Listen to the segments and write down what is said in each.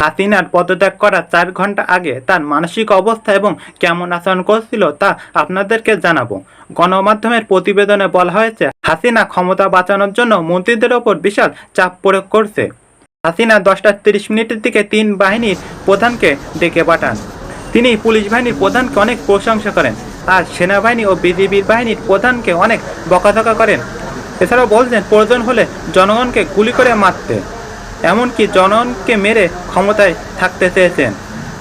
হাসিনার পদত্যাগ করার চার ঘণ্টা আগে তার মানসিক অবস্থা এবং কেমন আচরণ করছিল তা আপনাদেরকে জানাব। গণমাধ্যমের প্রতিবেদনে বলা হয়েছে, হাসিনা ক্ষমতা বাঁচানোর জন্য মন্ত্রীদের ওপর বিশাল চাপ প্রয়োগ করছে। হাসিনা দশটা তিরিশ মিনিটের দিকে তিন বাহিনীর প্রধানকে ডেকে পাঠান। তিনি পুলিশ বাহিনীর প্রধানকে অনেক প্রশংসা করেন আর সেনাবাহিনী ও বিজিবির বাহিনীর প্রধানকে অনেক বকাঝকা করেন। এছাড়াও বলছেন, প্রয়োজন হলে জনগণকে গুলি করে মারতে। এমনকি জনগণকে মেরে ক্ষমতায় থাকতে চেয়েছেন।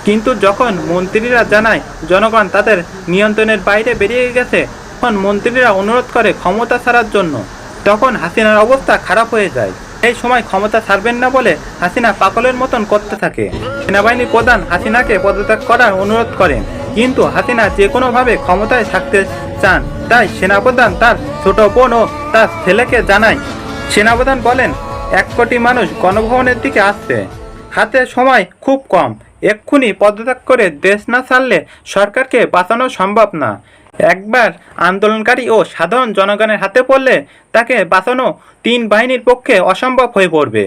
কিন্তু যখন মন্ত্রীরা জানায় জনগণ তাদের নিয়ন্ত্রণের বাইরে বেরিয়ে গেছে, তখন মন্ত্রীরা অনুরোধ করে ক্ষমতা ছাড়ার জন্য। তখন হাসিনার অবস্থা খারাপ হয়ে যায়। এই সময় ক্ষমতা ছাড়বেন না বলে হাসিনা পাগলের মতন করতে থাকে। সেনাবাহিনী প্রধান হাসিনাকে পদত্যাগ করার অনুরোধ করেন। কিন্তু হাসিনা যে কোনোভাবে ক্ষমতায় থাকতে চান, তাই সেনাপ্রধান তার ছোট বোন ও তার ছেলেকে জানায়। সেনাপ্রধান বলেন এক কোটি মানুষ গণভবনের দিকে আসছে। হাতে সময় খুব কম। এক্ষুনি পদত্যাগ করে দেশ না ছাড়লে সরকারকে বাঁচানো সম্ভব না। একবার আন্দোলনকারী ও সাধারণ জনগণের হাতে পড়লে তাকে বাঁচানো তিন বাহিনীর পক্ষে অসম্ভব হয়ে পড়বে।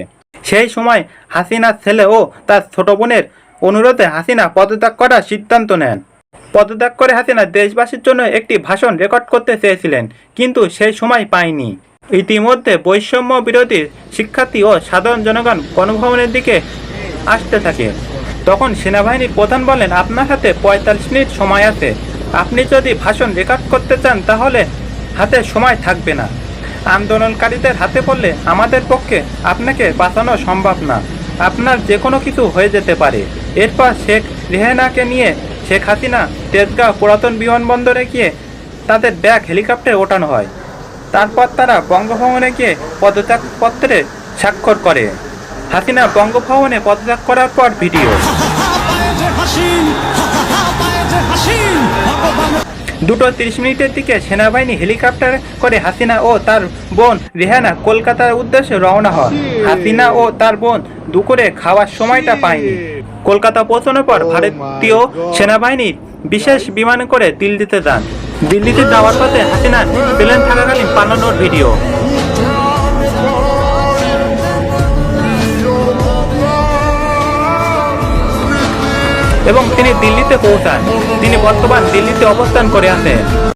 সেই সময় হাসিনার ছেলে ও তার ছোট বোনের অনুরোধে হাসিনা পদত্যাগ করার সিদ্ধান্ত নেন। পদত্যাগ করে হাসিনা দেশবাসীর জন্য একটি ভাষণ রেকর্ড করতে চেয়েছিলেন, কিন্তু সেই সময় পায়নি। ইতিমধ্যে বৈষম্য বিরোধী শিক্ষার্থী ও সাধারণ জনগণ গণভবনের দিকে আসতে থাকে। তখন সেনাবাহিনীর প্রধান বলেন, আপনার হাতে পঁয়তাল্লিশ মিনিট সময় আছে। আপনি যদি ভাষণ রেকর্ড করতে চান, তাহলে হাতে সময় থাকবে না। আন্দোলনকারীদের হাতে পড়লে আমাদের পক্ষে আপনাকে বাঁচানো সম্ভব না। আপনার যে কোনো কিছু হয়ে যেতে পারে। এরপর শেখ রেহেনাকে নিয়ে শেখ হাসিনা তেজগাঁও পুরাতন বিমানবন্দরে গিয়ে তাদের ব্যাগ হেলিকপ্টারে ওঠানো হয়। তারপর তারা বঙ্গভবনে গিয়ে পদত্যাগপত্রে স্বাক্ষর করে। হাসিনা বঙ্গভবনে পদত্যাগ করার পর ভিডিও। দুটো তিরিশ মিনিটের দিকে সেনাবাহিনী হেলিকপ্টার করে হাসিনা ও তার বোন রেহানা কলকাতার উদ্দেশ্যে রওনা হন। হাসিনা ও তার বোন দুপুরে খাওয়ার সময়টা পায়নি। কলকাতা পৌঁছানোর পর ভারতীয় সেনাবাহিনী বিশেষ বিমান করে দিল্লিতে যান। দিল্লিতে যাওয়ার পথে হাসিনা প্লেন থাকাকালীন পালানোর ভিডিও। এবং তিনি দিল্লিতে পৌঁছান। তিনি বর্তমান দিল্লিতে অবস্থান করে আছেন।